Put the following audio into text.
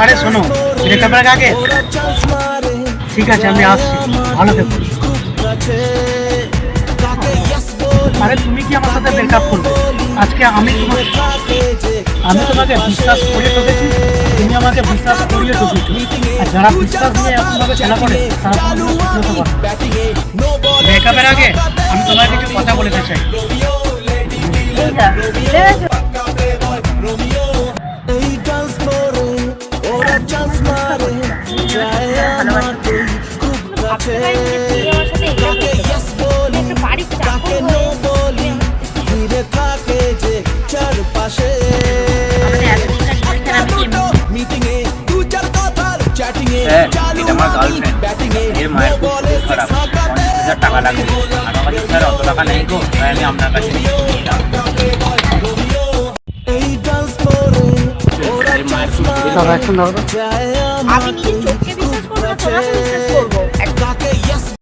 আরে শোনো ব্রেকআপের আগে? ঠিক আছে, আমি আসছি। ভালো থেকো। আরে তুমি কি আমার সাথে ব্রেকআপ করবে? আজকে আমি তোমাকে আমি তোমাকে বিশ্বাস করে ঠকেছি। তুমি আমাকে বিশ্বাস করিয়ে ঠকেছো। আর যারা বিশ্বাস নিয়ে এরকমভাবে খেলা করে, তারা ব্রেকআপের আগে আমি তোমার কিছু কথা বলতে চাই। টাকা লাগবে। আমার কাছে অত টাকা নেই গো। আমি আপনার কাছে আমি নিজের চোখকে বিশ্বাস করব না?